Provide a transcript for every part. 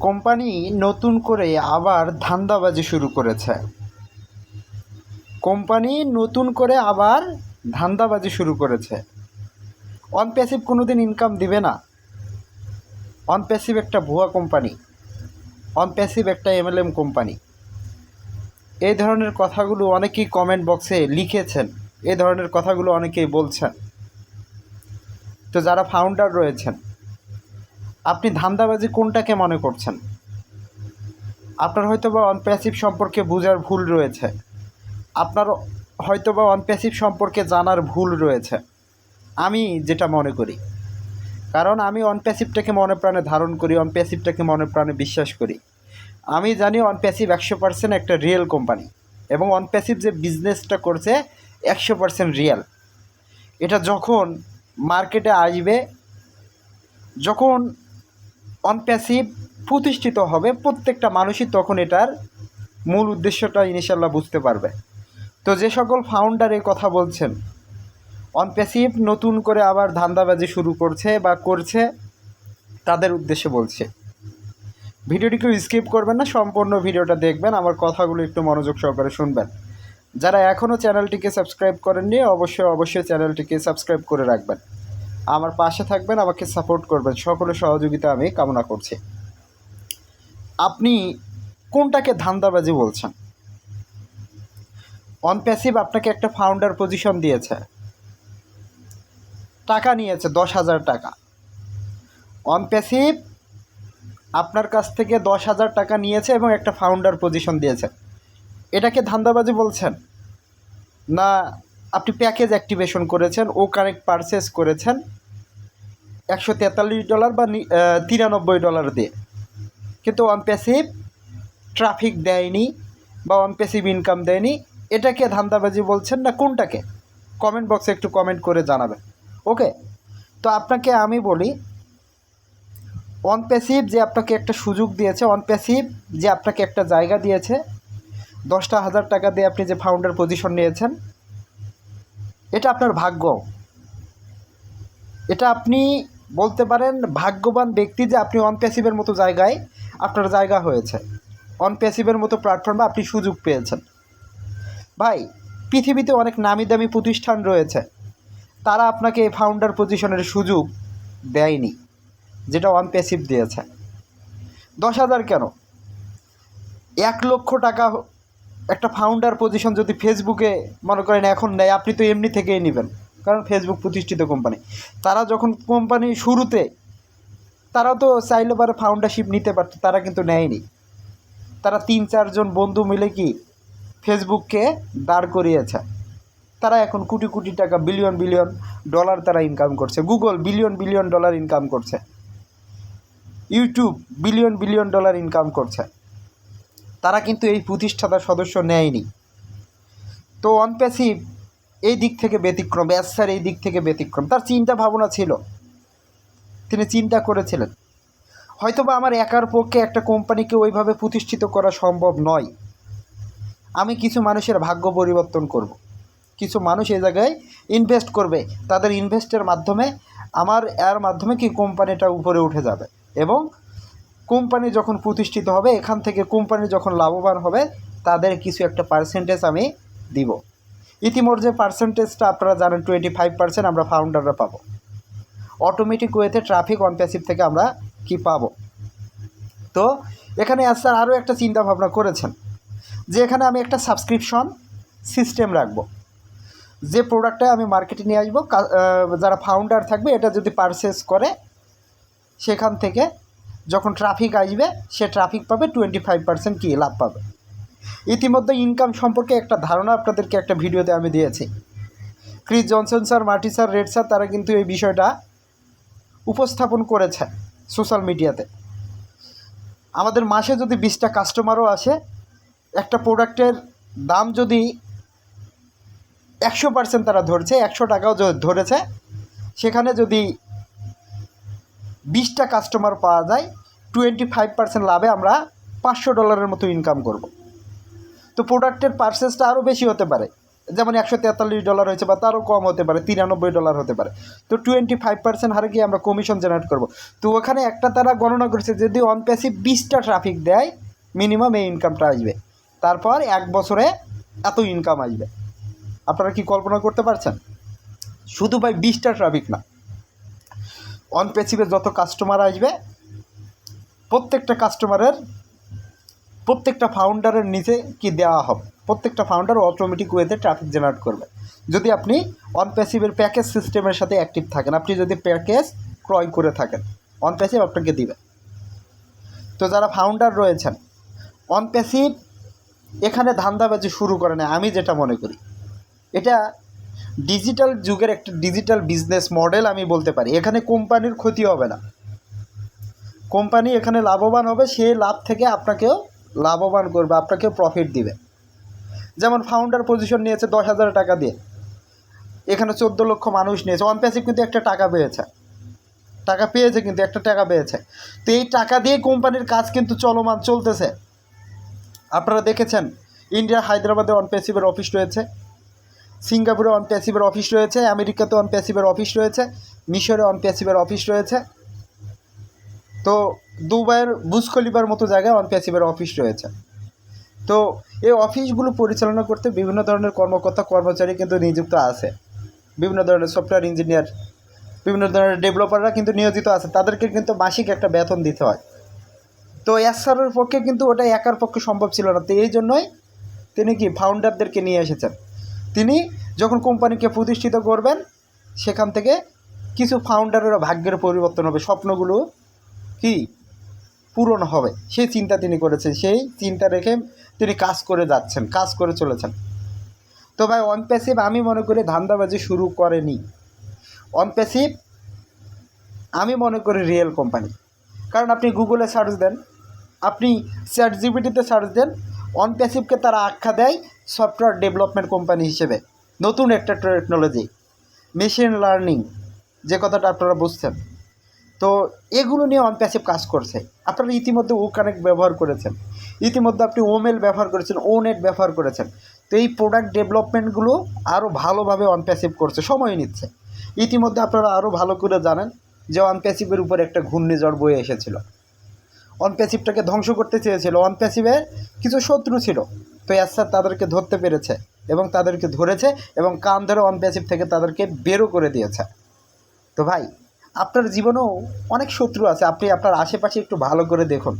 Company নতুন করে আবার ধান্দাবাজি শুরু করেছে। কোম্পানি নতুন করে আবার ধান্দাবাজি শুরু করেছে। অন প্যাসিভ কোনো দিন ইনকাম দিবে না। অন প্যাসিভ একটা ভুয়া কোম্পানি। অন প্যাসিভ একটা এমএলএম কোম্পানি। এই ধরনের কথাগুলো অনেকেই কমেন্ট বক্সে লিখেছেন। এই ধরনের কথাগুলো অনেকেই বলছেন। তো যারা ফাউন্ডার রয়েছেন আপনি ধান্দাবাজি কোনটাকে মনে করছেন? আপনার হয়তো বা অনপ্যাসিভ সম্পর্কে বোঝার ভুল রয়েছে। আপনার হয়তো বা অনপ্যাসিভ সম্পর্কে জানার ভুল রয়েছে। আমি যেটা মনে করি। কারণ আমি অনপ্যাসিভটাকে মনে প্রাণে ধারণ করি অনপ্যাসিভটাকে মনে প্রাণে বিশ্বাস করি। আমি জানি অনপ্যাসিভ একশো পার্সেন্ট একটা রিয়েল কোম্পানি এবং অনপ্যাসিভ যে বিজনেসটা করছে একশো পার্সেন্ট রিয়েল এটা যখন মার্কেটে আসবে, যখন অনপ্যাসিভ প্রতিষ্ঠিত হবে, প্রত্যেকটা মানুষই তখন এটার মূল উদ্দেশ্যটা ইনশাল্লাহ বুঝতে পারবে। তো যে সকল ফাউন্ডার এই কথা বলছেন অনপ্যাসিভ নতুন করে আবার ধান্দাবাজি শুরু করছে বা করছে, তাদের উদ্দেশ্যে বলছে। ভিডিওটিকে স্কিপ করবেন না, সম্পূর্ণ ভিডিওটা দেখবেন, আমার কথাগুলো একটু মনোযোগ সহকারে শুনবেন। যারা এখনও চ্যানেলটিকে সাবস্ক্রাইব করেননি, অবশ্যই অবশ্যই চ্যানেলটিকে সাবস্ক্রাইব করে রাখবেন। আমার পাশে থাকবেন, আমাকে সাপোর্ট করবেন। সকলের সহযোগিতা আমি কামনা করছি। আপনি কোনটাকে ধান্দাবাজি বলছেন? অনপ্যাসিভ আপনাকে একটা ফাউন্ডার পজিশন দিয়েছে। টাকা নিয়েছে, দশ হাজার টাকা। অনপ্যাসিভ আপনার কাছ থেকে দশ হাজার টাকা নিয়েছে এবং একটা ফাউন্ডার পজিশন দিয়েছে। এটাকে ধান্দাবাজি বলছেন? না, আপনি প্যাকেজ অ্যাক্টিভেশন করেছেন, ও কানেক্ট পারচেস করেছেন। একশো তেতাল্লিশ ডলার বা তিরানব্বই ডলার দিয়ে। কিন্তু ওয়ান অনপ্যাসিভ ট্রাফিক দেয়নি বা ওয়ান অনপ্যাসিভ ইনকাম দেয়নি। এটাকে ধান্দাবাজি বলছেন না কোনটাকে? কমেন্ট বক্সে একটু কমেন্ট করে জানাবেন। ওকে তো আপনাকে আমি বলি ওয়ান অনপ্যাসিভ যে আপনাকে একটা সুযোগ দিয়েছে ওয়ান অনপ্যাসিভ যে আপনাকে একটা জায়গা দিয়েছে, দশটা হাজার টাকা দিয়ে আপনি যে ফাউন্ডার পজিশন নিয়েছেন, এটা আপনার ভাগ্য। এটা আপনি বলতে পারেন, ভাগ্যবান ব্যক্তি যে আপনি অনপ্যাসিভের মতো জায়গায় আপনার জায়গা হয়েছে। অনপ্যাসিভের মতো প্ল্যাটফর্মে আপনি সুযোগ পেয়েছেন। ভাই, পৃথিবীতে অনেক নামি দামি প্রতিষ্ঠান রয়েছে। তারা আপনাকে এই ফাউন্ডার পজিশনের সুযোগ দেয়নি, যেটা অনপ্যাসিভ দিয়েছে। দশ হাজার কেন? এক লক্ষ টাকা একটা ফাউন্ডার পজিশন যদি ফেসবুকে মনে করেন, এখন নেয়, আপনি তো এমনি থেকেই নেবেন। কারণ ফেসবুক প্রতিষ্ঠিত কোম্পানি তারা যখন কোম্পানি শুরুতে, তারাও তো চাইলে পারে ফাউন্ডারশিপ নিতে পারত, তারা কিন্তু নেয়নি। তারা তিন চারজন বন্ধু মিলে কি ফেসবুককে দাঁড় করিয়েছে। তারা এখন কোটি কোটি টাকা বিলিয়ন বিলিয়ন ডলার তারা ইনকাম করছে। Google billion billion dollar income করছে। YouTube billion billion dollar income করছে। তারা কিন্তু এই প্রতিষ্ঠাতার সদস্য নেয়নি। তো অনপ্যাসিভ এই দিক থেকে ব্যতিক্রম, ব্যাসার এই দিক থেকে ব্যতিক্রম। তার চিন্তা ভাবনা ছিল। তিনি চিন্তা করেছিলেন। হয়তোবা আমার একার পক্ষে একটা কোম্পানিকে ওইভাবে প্রতিষ্ঠিত করা সম্ভব নয়। আমি কিছু মানুষের ভাগ্য পরিবর্তন করব। কিছু মানুষ এই জায়গায় ইনভেস্ট করবে। তাদের ইনভেস্টের মাধ্যমে, আমার, এর মাধ্যমে কি কোম্পানিটা উপরে উঠে যাবে? এবং কোম্পানি যখন প্রতিষ্ঠিত হবে, এখান থেকে কোম্পানি যখন লাভবান হবে, তাদের কিছু একটা পার্সেন্টেজ আমি দিব। ইতিমধ্যে পার্সেন্টেজটা আপনারা জানেন টোয়েন্টি ফাইভ পার্সেন্ট আমরা ফাউন্ডাররা পাবো। অটোমেটিক ওয়েতে ট্রাফিক অন প্যাসিভ থেকে আমরা কি পাবো? তো এখানে স্যার আরও একটা চিন্তা ভাবনা করেছেন, যে এখানে আমি একটা সাবস্ক্রিপশন সিস্টেম রাখব। যে প্রোডাক্টটা আমি মার্কেটে নিয়ে আসব যারা ফাউন্ডার থাকবে, এটা যদি পারচেস করে, সেখান থেকে যখন ট্রাফিক আসবে, সে ট্রাফিক পাবে টোয়েন্টি ফাইভ পার্সেন্ট কী লাভ পাবে। ইতিমধ্যে ইনকাম সম্পর্কে একটা ধারণা আপনাদেরকে একটা ভিডিওতে আমি দিয়েছি। Chris Johnson sir, Marty sir, Red sir, তারা কিন্তু এই বিষয়টা উপস্থাপন করেছে সোশ্যাল মিডিয়াতে। আমাদের মাসে যদি বিশটা কাস্টমারও আসে, একটা প্রোডাক্টের দাম যদি একশো পার্সেন্ট তারা ধরছে, একশো টাকাও ধরেছে, সেখানে যদি বিশটা কাস্টমার পাওয়া যায় টোয়েন্টি ফাইভ পার্সেন্ট লাভে আমরা পাঁচশো ডলারের মতো ইনকাম করব। তো প্রোডাক্টের পার্সেসটা আরও বেশি হতে পারে। যেমন একশো তেতাল্লিশ ডলার হয়েছে বা তারও কম হতে পারে, তিরানব্বই ডলার হতে পারে। তো টোয়েন্টি ফাইভ পার্সেন্ট হারে গিয়ে আমরা কমিশন জেনারেট করব। তো ওখানে একটা তারা গণনা করেছে, যদি অন প্যাসিভ বিশটা ট্রাফিক দেয় মিনিমাম এই ইনকামটা আসবে। তারপর এক বছরে এত ইনকাম আসবে। আপনারা কি কল্পনা করতে পারছেন? শুধু ভাই বিশটা ট্রাফিক না। অন প্যাসিভে যত কাস্টমার আসবে, প্রত্যেকটা কাস্টমারের প্রত্যেকটা ফাউন্ডারের নিচে কি দেওয়া হবে? প্রত্যেকটা ফাউন্ডার অটোমেটিক ওয়েতে ট্রাফিক জেনারেট করবে। যদি আপনি অন প্যাসিভের প্যাকেজ সিস্টেমের সাথে অ্যাক্টিভ থাকেন, আপনি যদি প্যাকেজ ক্রয় করে থাকেন অন প্যাসিভ আপনাকে দিবে। তো যারা ফাউন্ডার রয়েছেন অন প্যাসিভ এখানে ধান্দাবাজি শুরু করে না আমি যেটা মনে করি। এটা ডিজিটাল যুগের একটা ডিজিটাল বিজনেস মডেল আমি বলতে পারি। এখানে কোম্পানির ক্ষতি হবে না। কোম্পানি এখানে লাভবান হবে, সেই লাভ থেকে আপনাকেও লাভবান করবে আপনাকেও প্রফিট দিবে। যেমন ফাউন্ডার পজিশন নিয়েছে দশ হাজার টাকা দিয়ে। এখানে চোদ্দ লক্ষ মানুষ নিয়েছে। ওয়ান প্যাসিভ কিন্তু একটা টাকা পেয়েছে। টাকা পেয়েছে কিন্তু একটা টাকা পেয়েছে। তো এই টাকা দিয়ে কোম্পানির কাজ কিন্তু চলমান চলতেছে। আপনারা দেখেছেন ইন্ডিয়া হায়দ্রাবাদে ওয়ান প্যাসিভের অফিস রয়েছে। সিঙ্গাপুরে অন প্যাসিভের অফিস রয়েছে। আমেরিকাতে অন প্যাসিভের অফিস রয়েছে। মিশরে অন প্যাসিভের অফিস রয়েছে। তো দুবাইয়ের বুজ মতো জায়গায় প্যাসিভের অফিস রয়েছে। তো এই অফিসগুলো পরিচালনা করতে বিভিন্ন ধরনের কর্মকর্তা, কর্মচারী কিন্তু নিযুক্ত আছে। বিভিন্ন ধরনের সফটওয়্যার ইঞ্জিনিয়ার বিভিন্ন ধরনের ডেভেলপাররা কিন্তু নিয়োজিত আছে। তাদেরকে কিন্তু মাসিক একটা বেতন দিতে হয়। তো এসআরের পক্ষে কিন্তু ওটা একার পক্ষে সম্ভব ছিল না। তো এই জন্যই তিনি কি ফাউন্ডারদেরকে নিয়ে এসেছেন। তিনি যখন কোম্পানিকে প্রতিষ্ঠিত করবেন, সেখান থেকে কিছু ফাউন্ডারেরও ভাগ্যের পরিবর্তন হবে। স্বপ্নগুলো কি পূরণ হবে। সেই চিন্তা তিনি করেছেন। সেই চিন্তা রেখে তিনি কাজ করে যাচ্ছেন, কাজ করে চলেছেন। তো ভাই অন প্যাসিভ আমি মনে করি ধান্দাবাজি শুরু করেনি। অন প্যাসিভ আমি মনে করি রিয়েল কোম্পানি কারণ আপনি গুগলে সার্চ দেন, আপনি চ্যাট জিবিটিতে সার্চ দেন অন প্যাসিভকে তারা আখ্যা দেয় সফটওয়্যার ডেভেলপমেন্ট কোম্পানি হিসেবে। নতুন একটা টেকনোলজি মেশিন লার্নিং যে কথাটা আপনারা বুঝছেন। তো এগুলো নিয়ে অন কাজ করছে। আপনারা ইতিমধ্যে ও কানেক্ট ব্যবহার করেছেন। ইতিমধ্যে আপনি ওমেল ব্যবহার করেছেন ও নেট ব্যবহার করেছেন। তো এই প্রোডাক্ট ডেভেলপমেন্টগুলো আরও ভালোভাবে অন করছে, সময় নিচ্ছে। ইতিমধ্যে আপনারা আরও ভালো করে জানেন যে অন প্যাসিভের উপর একটা ঘূর্ণিঝড় বয়ে এসেছিল। অন প্যাসিভটাকে ধ্বংস করতে চেয়েছিল। অন কিছু শত্রু ছিল। তো স্যার তাদেরকে ধরতে পেরেছে এবং তাদেরকে ধরেছে এবং কান ধরে অন থেকে তাদেরকে বেরো করে দিয়েছে। তো ভাই আপনার জীবনেও অনেক শত্রু আছে। আপনি আপনার আশেপাশে একটু ভালো করে দেখুন।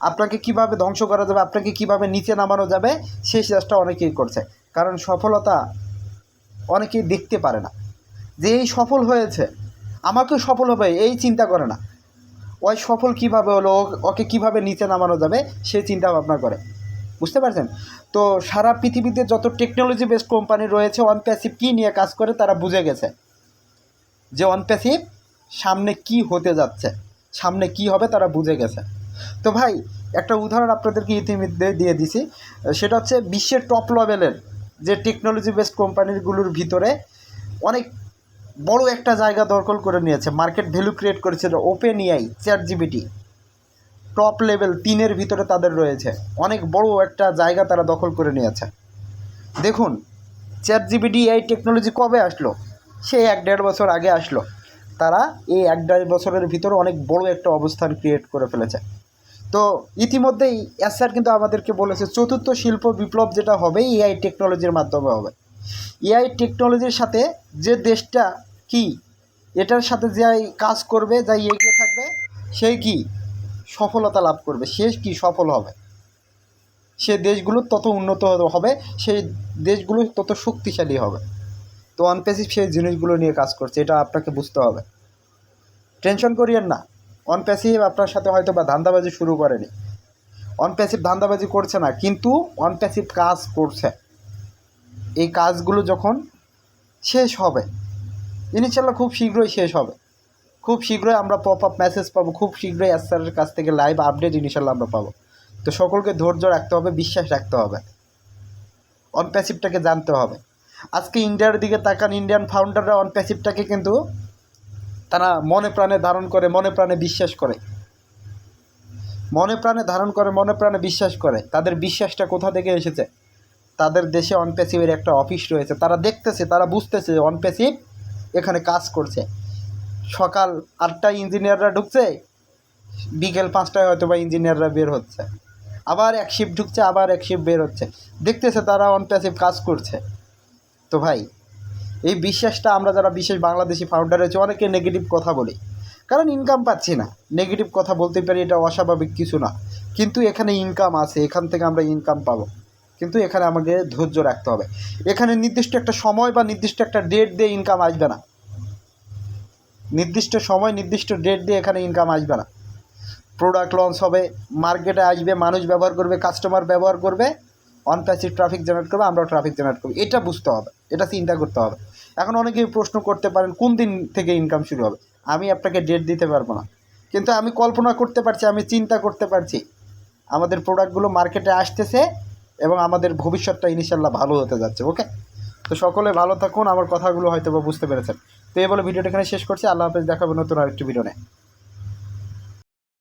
আপনাকে কীভাবে ধ্বংস করা যাবে, আপনাকে কীভাবে নিচে নামানো যাবে, সেই চেষ্টা অনেকেই করছে। কারণ সফলতা অনেকেই দেখতে পারে না। যে এই সফল হয়েছে, আমাকেও সফল হবে, এই চিন্তা করে না। ওই সফল কীভাবে হলো, ওকে কীভাবে নিচে নামানো যাবে সেই চিন্তা ভাবনা করে। বুঝতে পারছেন? তো সারা পৃথিবীতে যত টেকনোলজি বেসড কোম্পানি রয়েছে অন প্যাসিভ কী নিয়ে কাজ করে, তারা বুঝে গেছে। যে অন প্যাসিভ সামনে কি হতে যাচ্ছে, সামনে কি হবে তারা বুঝে গেছে। তো ভাই, একটা উদাহরণ আপনাদেরকে ইতিমধ্যে দিয়ে দিছি, সেটা হচ্ছে বিশ্বের টপ লেভেলের যে টেকনোলজি বেসড কোম্পানিগুলোর ভিতরে অনেক বড় একটা জায়গা দখল করে নিয়েছে মার্কেট ভ্যালু ক্রিয়েট করেছে open AI chat GPT top level তিনের ভিতরে তাদের রয়েছে, অনেক বড় একটা জায়গা তারা দখল করে নিয়েছে। দেখুন চ্যাট জিবিটি এই টেকনোলজি কবে আসলো? সে এক দেড় বছর আগে আসলো। তারা এই এক দেড় বছরের ভিতরে অনেক বড় একটা অবস্থান ক্রিয়েট করে ফেলেছে। তো ইতিমধ্যেই এসআর কিন্তু আমাদেরকে বলেছে, চতুর্থ শিল্প বিপ্লব যেটা হবে এআই টেকনোলজির মাধ্যমে হবে। এআই টেকনোলজির সাথে যে দেশটা কি, এটার সাথে যে কাজ করবে যাই এগিয়ে থাকবে সেই কি সফলতা লাভ করবে, সে কি সফল হবে? সে দেশগুলো তত উন্নত হবে সেই দেশগুলো তত শক্তিশালী হবে। তো অনপ্যাসিভ সেই জিনিসগুলো নিয়ে কাজ করছে, এটা আপনাকে বুঝতে হবে। টেনশন করিয়েন না। অনপ্যাসিভ আপনার সাথে হয়তো বা ধান্দাবাজি শুরু করেনি। অনপ্যাসিভ ধান্দাবাজি করছে না, কিন্তু অনপ্যাসিভ কাজ করছে। এই কাজগুলো যখন শেষ হবে ইনশাল্লাহ খুব শীঘ্রই শেষ হবে। খুব শীঘ্রই আমরা পপ আপ মেসেজ পাবো, খুব শীঘ্রই এসআরের কাছ থেকে লাইভ আপডেট ইনশাল্লাহ আমরা পাবো। তো সকলকে ধৈর্য রাখতে হবে, বিশ্বাস রাখতে হবে। অন প্যাসিভটাকে জানতে হবে। আজকে ইন্ডিয়ার দিকে তাকান ইন্ডিয়ান ফাউন্ডাররা অন প্যাসিভটাকে কিন্তু তারা মনে প্রাণে ধারণ করে, মনে প্রাণে বিশ্বাস করে। মনে প্রাণে ধারণ করে, মনে প্রাণে বিশ্বাস করে। তাদের বিশ্বাসটা কোথা থেকে এসেছে? তাদের দেশে অনপ্যাসিভের একটা অফিস রয়েছে। তারা দেখতেছে, তারা বুঝতেছে অনপ্যাসিভ এখানে কাজ করছে। সকাল আটটায় ইঞ্জিনিয়াররা ঢুকছে, বিকেল পাঁচটায় হয়তো বা ইঞ্জিনিয়াররা বের হচ্ছে। আবার এক শিফট ঢুকছে, আবার এক শিফট বের হচ্ছে। দেখতেছে তারা অনপ্যাসিভ কাজ করছে। তো ভাই, এই বিশ্বাসটা আমরা যারা বিশেষ বাংলাদেশি ফাউন্ডার রয়েছে, অনেকে নেগেটিভ কথা বলি। কারণ ইনকাম পাচ্ছি না। নেগেটিভ কথা বলতে পারি, এটা অস্বাভাবিক কিছু না। কিন্তু এখানে ইনকাম আছে, এখান থেকে আমরা ইনকাম পাবো। কিন্তু এখানে আমাকে ধৈর্য রাখতে হবে। এখানে নির্দিষ্ট একটা সময় বা নির্দিষ্ট একটা ডেট দিয়ে ইনকাম আসবে না। নির্দিষ্ট সময়, নির্দিষ্ট ডেট দিয়ে এখানে ইনকাম আসবে না। প্রোডাক্ট লঞ্চ হবে মার্কেটে আসবে, মানুষ ব্যবহার করবে কাস্টমার ব্যবহার করবে। অন প্যাসিভ ট্রাফিক জেনারেট করবে আমরা ট্রাফিক জেনারেট করব। এটা বুঝতে হবে, এটা চিন্তা করতে হবে। এখন অনেকেই প্রশ্ন করতে পারেন, কোন দিন থেকে ইনকাম শুরু হবে? আমি আপনাকে ডেট দিতে পারব না। কিন্তু আমি কল্পনা করতে পারছি, আমি চিন্তা করতে পারছি। আমাদের প্রোডাক্টগুলো মার্কেটে আসতেছে এবং আমাদের ভবিষ্যৎটা ইনশাল্লাহ ভালো হতে যাচ্ছে ওকে তো সকলে ভালো থাকুন, আমার কথাগুলো হয়তো বা বুঝতে পেরেছেন। তো এই বলে ভিডিওটা এখানে শেষ করছি, আল্লাহ হাফেজ, দেখাবো নতুন আরেকটি ভিডিও নিয়ে